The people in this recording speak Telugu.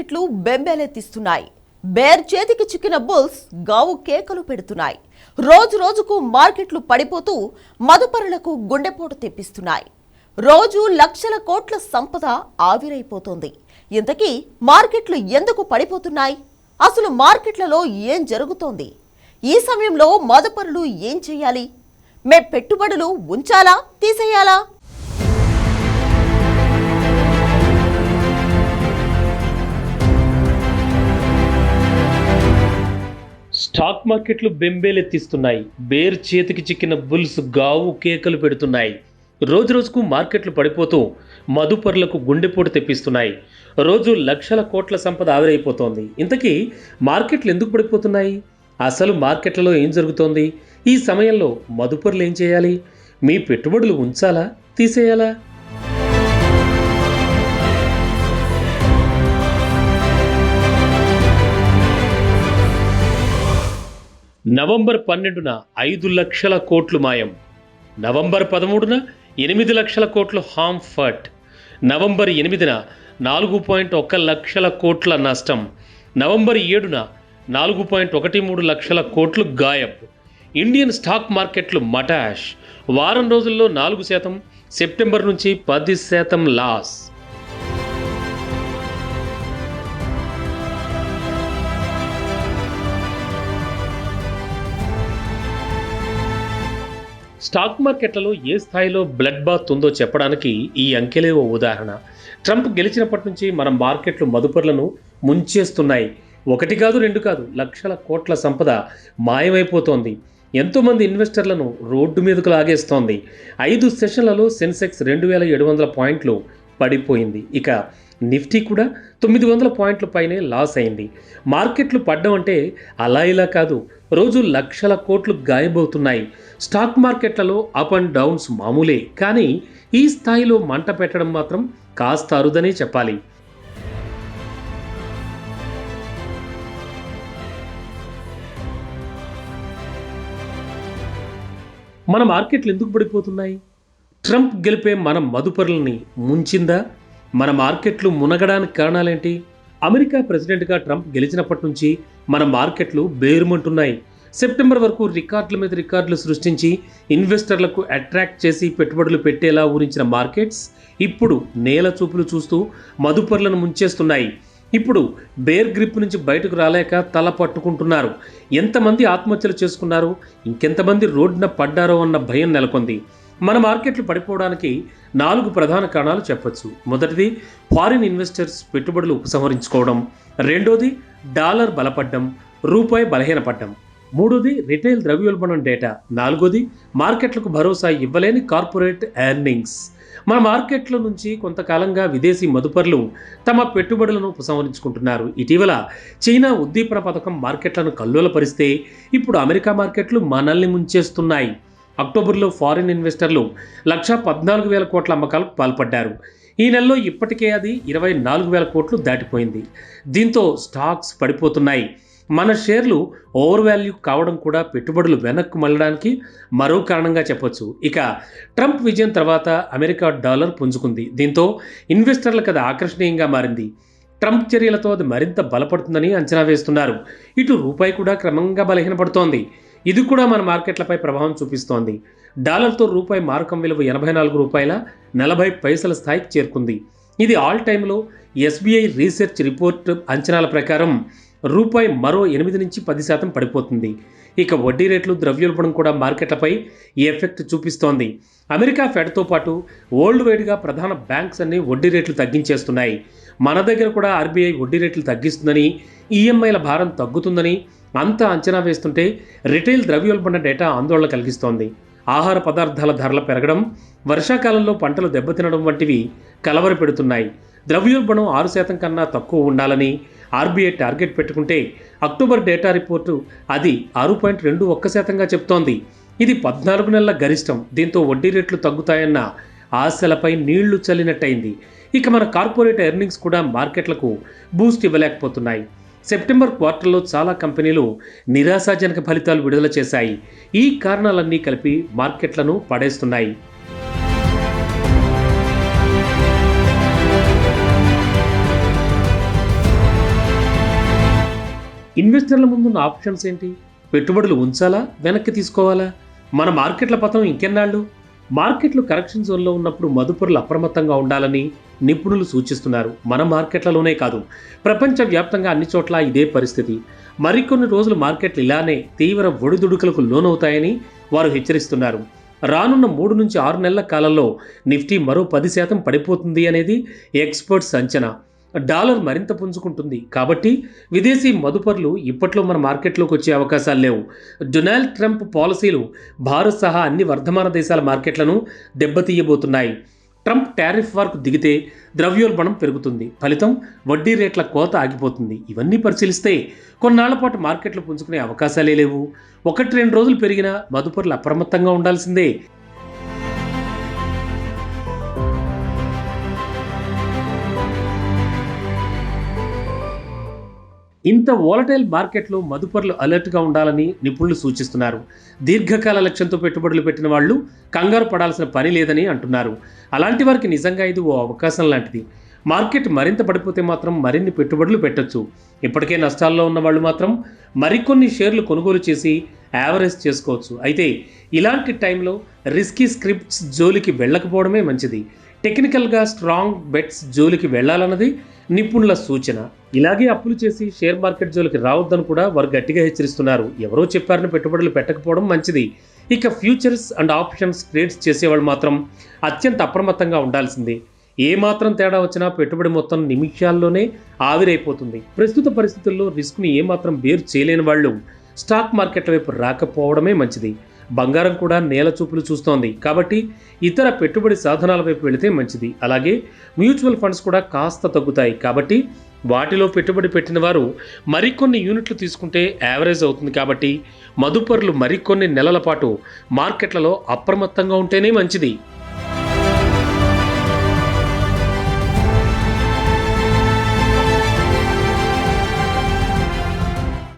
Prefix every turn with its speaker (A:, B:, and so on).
A: మార్కెట్లు బెంబేలెత్తిస్తున్నాయి బేర్ చేతికి చిక్కిన బుల్స్ గావు కేకలు పెడుతున్నాయి. రోజు రోజుకు మార్కెట్లు పడిపోతూ మదుపరులకు గుండెపోటు తెప్పిస్తున్నాయి. రోజు లక్షల కోట్ల సంపద ఆవిరైపోతోంది. ఇంతకీ మార్కెట్లు ఎందుకు పడిపోతున్నాయి? అసలు మార్కెట్లలో ఏం జరుగుతోంది? ఈ సమయంలో మదుపరులు ఏం చేయాలి? మే పెట్టుబడులు ఉంచాలా? తీసేయాలా?
B: స్టాక్ మార్కెట్లు బెంబేలెత్తిస్తున్నాయి బేర్ చేతికి చిక్కిన బుల్స్ గావు కేకలు పెడుతున్నాయి. రోజు రోజుకు మార్కెట్లు పడిపోతూ మధుపరులకు గుండెపోటు తెప్పిస్తున్నాయి. రోజు లక్షల కోట్ల సంపద ఆవిరైపోతోంది. ఇంతకీ మార్కెట్లు ఎందుకు పడిపోతున్నాయి? అసలు మార్కెట్లలో ఏం జరుగుతోంది? ఈ సమయంలో మధుపరులు ఏం చేయాలి? మీ పెట్టుబడులు ఉంచాలా? తీసేయాలా? నవంబర్ పన్నెండున ఐదు లక్షల కోట్లు మాయం. నవంబర్ పదమూడున ఎనిమిది లక్షల కోట్లు హామ్ ఫట్. నవంబర్ ఎనిమిదిన నాలుగు పాయింట్ ఒక లక్షల కోట్ల నష్టం. నవంబర్ ఏడున నాలుగు పాయింట్ ఒకటి మూడు లక్షల కోట్లు గాయబ్. ఇండియన్ స్టాక్ మార్కెట్లు మటాష్. వారం రోజుల్లో నాలుగు శాతం సెప్టెంబర్ నుంచి పది శాతం లాస్. స్టాక్ మార్కెట్లలో ఏ స్థాయిలో బ్లడ్ బాత్ ఉందో చెప్పడానికి ఈ అంకెలే ఓ ఉదాహరణ. ట్రంప్ గెలిచినప్పటి నుంచి మన మార్కెట్లు మదుపర్లను ముంచేస్తున్నాయి. ఒకటి కాదు రెండు కాదు లక్షల కోట్ల సంపద మాయమైపోతోంది. ఎంతోమంది ఇన్వెస్టర్లను రోడ్డు మీదకు లాగేస్తోంది. ఐదు సెషన్లలో సెన్సెక్స్ రెండు వేల ఏడు వందల పాయింట్లు పడిపోయింది. ఇక నిఫ్టీ కూడా తొమ్మిది వందల పాయింట్ల పైనే లాస్ అయింది. మార్కెట్లు పడ్డం అంటే అలా ఇలా కాదు. రోజు లక్షల కోట్లు గాయబవుతున్నాయి. స్టాక్ మార్కెట్లలో అప్ అండ్ డౌన్స్ మామూలే. కానీ ఈ స్థాయిలో మంట పెట్టడం మాత్రం కాస్త అరుదనే చెప్పాలి. మన మార్కెట్లు ఎందుకు పడిపోతున్నాయి? ట్రంప్ గెలిపే మన మదుపరులని ముంచిందా? మన మార్కెట్లు మునగడానికి కారణాలేంటి? అమెరికా ప్రెసిడెంట్గా ట్రంప్ గెలిచినప్పటి నుంచి మన మార్కెట్లు బేరుమంటున్నాయి. సెప్టెంబర్ వరకు రికార్డుల మీద రికార్డులు సృష్టించి ఇన్వెస్టర్లకు అట్రాక్ట్ చేసి పెట్టుబడులు పెట్టేలా ఊరించిన మార్కెట్స్ ఇప్పుడు నేల చూపులు చూస్తూ మదుపర్లను ముంచేస్తున్నాయి. ఇప్పుడు బేర్ గ్రిప్ నుంచి బయటకు రాలేక తల పట్టుకుంటున్నారు. ఎంతమంది ఆత్మహత్యలు చేసుకున్నారు? ఇంకెంతమంది రోడ్డున పడ్డారో అన్న భయం నెలకొంది. మన మార్కెట్లు పడిపోవడానికి నాలుగు ప్రధాన కారణాలు చెప్పొచ్చు. మొదటిది ఫారిన్ ఇన్వెస్టర్స్ పెట్టుబడులు ఉపసంహరించుకోవడం. రెండోది డాలర్ బలపడ్డం రూపాయి బలహీనపడ్డం. మూడోది రిటైల్ ద్రవ్యోల్బణం డేటా. నాలుగోది మార్కెట్లకు భరోసా ఇవ్వలేని కార్పొరేట్ ఎర్నింగ్స్. మన మార్కెట్ల నుంచి కొంతకాలంగా విదేశీ మదుపర్లు తమ పెట్టుబడులను ఉపసంహరించుకుంటున్నారు. ఇటీవల చైనా ఉద్దీపన పథకం మార్కెట్లను కల్లోలపరిస్తే ఇప్పుడు అమెరికా మార్కెట్లు మనల్ని ముంచేస్తున్నాయి. అక్టోబర్లో ఫారిన్ ఇన్వెస్టర్లు లక్షా పద్నాలుగు వేల కోట్ల అమ్మకాలకు పాల్పడ్డారు. ఈ నెలలో ఇప్పటికే అది ఇరవై నాలుగు వేల కోట్లు దాటిపోయింది. దీంతో స్టాక్స్ పడిపోతున్నాయి. మన షేర్లు ఓవర్ వాల్యూ కావడం కూడా పెట్టుబడులు వెనక్కు మళ్ళడానికి మరో కారణంగా చెప్పొచ్చు. ఇక ట్రంప్ విజయం తర్వాత అమెరికా డాలర్ పుంజుకుంది. దీంతో ఇన్వెస్టర్లకు అది ఆకర్షణీయంగా మారింది. ట్రంప్ చర్యలతో అది మరింత బలపడుతుందని అంచనా వేస్తున్నారు. ఇటు రూపాయి కూడా క్రమంగా బలహీనపడుతోంది. ఇది కూడా మన మార్కెట్లపై ప్రభావం చూపిస్తోంది. డాలర్తో రూపాయి మారకం విలువ ఎనభై నాలుగు రూపాయల నలభై పైసల స్థాయికి చేరుకుంది. ఇది ఆల్ టైంలో ఎస్బీఐ రీసెర్చ్ రిపోర్ట్ అంచనాల ప్రకారం రూపాయి మరో ఎనిమిది నుంచి పది శాతం పడిపోతుంది. ఇక వడ్డీ రేట్లు ద్రవ్యోల్బణం కూడా మార్కెట్లపై ఎఫెక్ట్ చూపిస్తోంది. అమెరికా ఫెడ్తో పాటు వరల్డ్ వైడ్గా ప్రధాన బ్యాంక్స్ అన్ని వడ్డీ రేట్లు తగ్గించేస్తున్నాయి. మన దగ్గర కూడా ఆర్బీఐ వడ్డీ రేట్లు తగ్గిస్తుందని ఈఎంఐల భారం తగ్గుతుందని అంతా అంచనా వేస్తుంటే రిటైల్ ద్రవ్యోల్బణ డేటా ఆందోళన కలిగిస్తోంది. ఆహార పదార్థాల ధరలు పెరగడం వర్షాకాలంలో పంటలు దెబ్బతినడం వంటివి కలవర పెడుతున్నాయి. ద్రవ్యోల్బణం ఆరు శాతం కన్నా తక్కువ ఉండాలని ఆర్బీఐ టార్గెట్ పెట్టుకుంటే అక్టోబర్ డేటా రిపోర్టు అది ఆరు పాయింట్ రెండు ఒక్క శాతంగా చెప్తోంది. ఇది పద్నాలుగు నెలల గరిష్టం. దీంతో వడ్డీ రేట్లు తగ్గుతాయన్న ఆశలపై నీళ్ళు చల్లినట్టయింది. ఇక మన కార్పొరేట్ ఎర్నింగ్స్ కూడా మార్కెట్లకు బూస్ట్ ఇవ్వలేకపోతున్నాయి. సెప్టెంబర్ క్వార్టర్లో చాలా కంపెనీలు నిరాశాజనక ఫలితాలు విడుదల చేశాయి. ఈ కారణాలన్నీ కలిపి మార్కెట్లను పడేస్తున్నాయి. ఇన్వెస్టర్ల ముందున్న ఆప్షన్స్ ఏంటి? పెట్టుబడులు ఉంచాలా? వెనక్కి తీసుకోవాలా? మన మార్కెట్ల పతనం ఇంకెన్నాళ్ళు? మార్కెట్లు కరెక్షన్ జోన్లో ఉన్నప్పుడు మదుపరులు అప్రమత్తంగా ఉండాలని నిపుణులు సూచిస్తున్నారు. మన మార్కెట్లలోనే కాదు. ప్రపంచవ్యాప్తంగా అన్ని చోట్ల ఇదే పరిస్థితి. మరికొన్ని రోజులు మార్కెట్లు ఇలానే తీవ్ర ఒడిదుడుకులకు లోనవుతాయని వారు హెచ్చరిస్తున్నారు. రానున్న మూడు నుంచి ఆరు నెలల కాలంలో నిఫ్టీ మరో పది శాతం పడిపోతుంది అనేది ఎక్స్పర్ట్స్ అంచనా. డాలర్ మరింత పుంజుకుంటుంది. కాబట్టి విదేశీ మదుపర్లు ఇప్పట్లో మన మార్కెట్లోకి వచ్చే అవకాశాలు లేవు. డొనాల్డ్ ట్రంప్ పాలసీలు భారత్ సహా అన్ని వర్ధమాన దేశాల మార్కెట్లను దెబ్బతీయబోతున్నాయి. ట్రంప్ టారిఫ్ వార్కు దిగితే ద్రవ్యోల్బణం పెరుగుతుంది. ఫలితం వడ్డీ రేట్ల కోత ఆగిపోతుంది. ఇవన్నీ పరిశీలిస్తే కొన్నాళ్ళ పాటు మార్కెట్లు పుంజుకునే అవకాశాలే లేవు. ఒకటి రెండు రోజులు పెరిగినా మదుపరులు అప్రమత్తంగా ఉండాల్సిందే. ఇంత వోలటైల్ మార్కెట్లో మదుపర్లు అలర్ట్గా ఉండాలని నిపుణులు సూచిస్తున్నారు. దీర్ఘకాల లక్ష్యంతో పెట్టుబడులు పెట్టిన వాళ్ళు కంగారు పడాల్సిన పని లేదని అంటున్నారు. అలాంటి వారికి నిజంగా ఇది ఓ అవకాశం లాంటిది. మార్కెట్ మరింత పడిపోతే మాత్రం మరిన్ని పెట్టుబడులు పెట్టొచ్చు. ఇప్పటికే నష్టాల్లో ఉన్న వాళ్ళు మాత్రం మరికొన్ని షేర్లు కొనుగోలు చేసి యావరేజ్ చేసుకోవచ్చు. అయితే ఇలాంటి టైంలో రిస్కీ స్క్రిప్ట్స్ జోలికి వెళ్ళకపోవడమే మంచిది. టెక్నికల్గా స్ట్రాంగ్ బెట్స్ జోలికి వెళ్ళాలన్నది నిపుణుల సూచన. ఇలాగే అప్పులు చేసి షేర్ మార్కెట్ జోలికి రావద్దని కూడా వారు గట్టిగా హెచ్చరిస్తున్నారు. ఎవరో చెప్పారని పెట్టుబడులు పెట్టకపోవడం మంచిది. ఇక ఫ్యూచర్స్ అండ్ ఆప్షన్స్ ట్రేడ్స్ చేసేవాళ్ళు మాత్రం అత్యంత అప్రమత్తంగా ఉండాల్సిందే. ఏ మాత్రం తేడా వచ్చినా పెట్టుబడి మొత్తం నిమిషాల్లోనే ఆవిరైపోతుంది. ప్రస్తుత పరిస్థితుల్లో రిస్క్ని ఏమాత్రం బేరు చేయలేని వాళ్ళు స్టాక్ మార్కెట్ల వైపు రాకపోవడమే మంచిది. బంగారం కూడా నేల చూపులు చూస్తోంది. కాబట్టి ఇతర పెట్టుబడి సాధనాల వైపు వెళితే మంచిది. అలాగే మ్యూచువల్ ఫండ్స్ కూడా కాస్త తగ్గుతాయి. కాబట్టి వాటిలో పెట్టుబడి పెట్టిన వారు మరికొన్ని యూనిట్లు తీసుకుంటే యావరేజ్ అవుతుంది. కాబట్టి మదుపరులు మరికొన్ని నెలల పాటు మార్కెట్లలో అప్రమత్తంగా ఉంటేనే మంచిది.